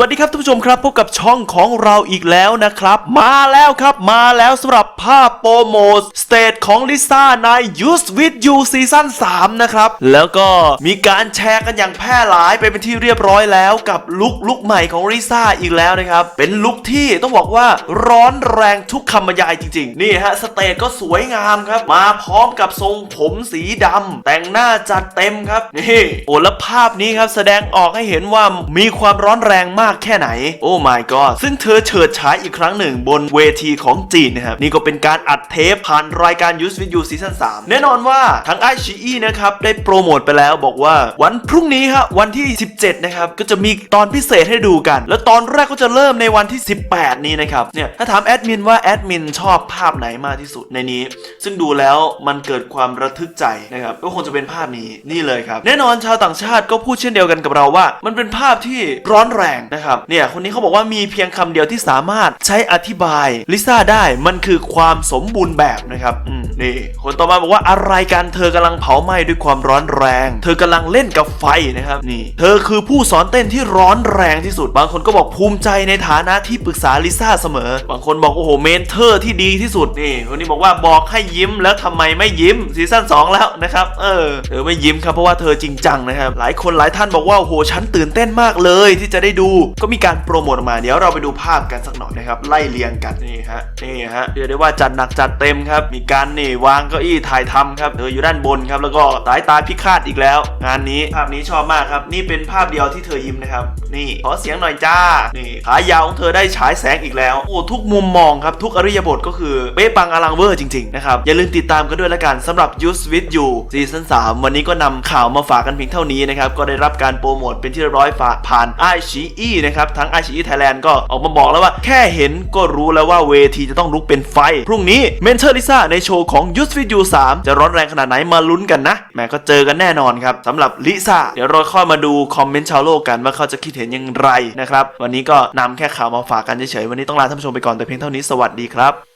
วัสดีครับท่านผู้ชมครับพบกับช่องของเราอีกแล้วนะครับ มาแล้วครับมาแล้วสำหรับภาพโปรโมทสเตจของลิซ่าใน Use with You ซีซั่น3นะครับ แล้วก็มีการแชร์กันอย่างแพร่หลายไปเป็นที่เรียบร้อยแล้วกับลุคลุคใหม่ของลิซ่าอีกแล้วนะครับ เป็นลุคที่ต้องบอกว่าร้อนแรงทุกคำบรรยายจริง ๆ นี่ฮะสเตจก็สวยงามครับ มาพร้อมกับทรงผมสีดำแต่งหน้าจัดเต็มครับนี่โอ้แล้วภาพนี้ครับแสดงออกให้เห็นว่ามีความร้อนแรงมากแค่ไหน โอ้ my god ซึ่งเธอเฉิดฉายอีกครั้งหนึ่งบนเวทีของจีนนะครับ นี่ก็เป็นการอัดเทปผ่านรายการ Use with You ซีซั่น3แน่นอนว่าทางไอชีอีนะครับ ได้โปรโมทไปแล้วบอกว่าวันพรุ่งนี้ฮะวันที่ 17 นะครับ ก็จะมีตอนพิเศษให้ดูกัน แล้วตอนแรกก็จะเริ่มในวันที่ 18 นี้นะครับ เนี่ยถ้าถามแอดมินว่าแอดมินชอบภาพไหนมากที่สุดในนี้ ซึ่งดูแล้วมันเกิดความระทึกใจนะครับก็คงจะเป็นภาพนี้นี่เลยครับแน่นอนชาวต่างชาติก็พูดเช่นเดียวกันกับเราว่า มันเป็นภาพที่ร้อนแรงนะครับเนี่ยคนนี้เขาบอกว่ามีเพียงคำเดียวที่สามารถใช้อธิบายลิซ่าได้มันคือความสมบูรณ์แบบนะครับอืมนี่คนต่อมาบอกว่าอะไรกันเธอกำลังเผาไหม้ด้วยความร้อนแรง เธอกำลังเล่นกับไฟนะครับนี่ เธอคือผู้สอนเต้นที่ร้อนแรงที่สุด บางคนก็บอกภูมิใจในฐานะที่ปรึกษาลิซ่าเสมอ บางคนบอกโอ้โหเมนเทอร์ที่ดีที่สุดนี่คนนี้บอกว่าบอกให้ยิ้มแล้วทำไมไม่ยิ้มซีซั่น2 แล้วนะครับเออเธอไม่ยิ้มครับเพราะว่าเธอจริงจังนะครับหลายคนหลายท่านบอกว่าโอ้โหฉันตื่นเต้นมากเลยที่จะได้ดูก็มีการโปรโมทออกมาเดี๋ยวเราไปดูภาพกันสักหน่อยนะครับไล่เรียงกันนี่ฮะนี่ฮะเรียกได้ว่าจัดหนักจัดเต็มครับมีการนี่วางเก้าอี้ถ่ายทำครับเธออยู่ด้านบนครับแล้วก็สายตาพิฆาตอีกแล้ว งานนี้ภาพนี้ชอบมากครับ นี่เป็นภาพเดียวที่เธอยิ้มนะครับ นี่ขอเสียงหน่อยจ้านี่ขายาวของเธอได้ฉายแสงอีกแล้วโอ้ทุกมุมมองครับทุกอริยบทก็คือเป๊ะปังอลังเวอร์จริงๆนะครับอย่าลืมติดตามกันด้วยละกันสำหรับ Use with You ซีซั่น3วันนี้ก็นำข่าวมาฝากกันเพียงเท่านี้นะครับก็ได้รับการโปรโมทเป็นที่เรียบร้อยฝากผ่านไอชีอีนะครับทั้งไอชีอีไทยแลนด์ก็ออกมาบอกแล้วว่า แค่เห็นก็รู้แล้วว่าเวทีจะต้องลุกเป็นไฟ พรุ่งนี้เมนเทอร์ลิซ่าในโชว์ของยูสฟิทยูสามจะร้อนแรงขนาดไหนมาลุ้นกันนะแม่ก็เจอกันแน่นอนครับสำหรับลิซ่าเดี๋ยวเราค่อยมาดูคอมเมนต์ชาวโลกกันว่าเขาจะคิดเห็นอย่างไรนะครับวันนี้ก็นำแค่ข่าวมาฝากกันเฉยๆวันนี้ต้องลาท่านผู้ชมไปก่อนแต่เพียงเท่านี้สวัสดีครับ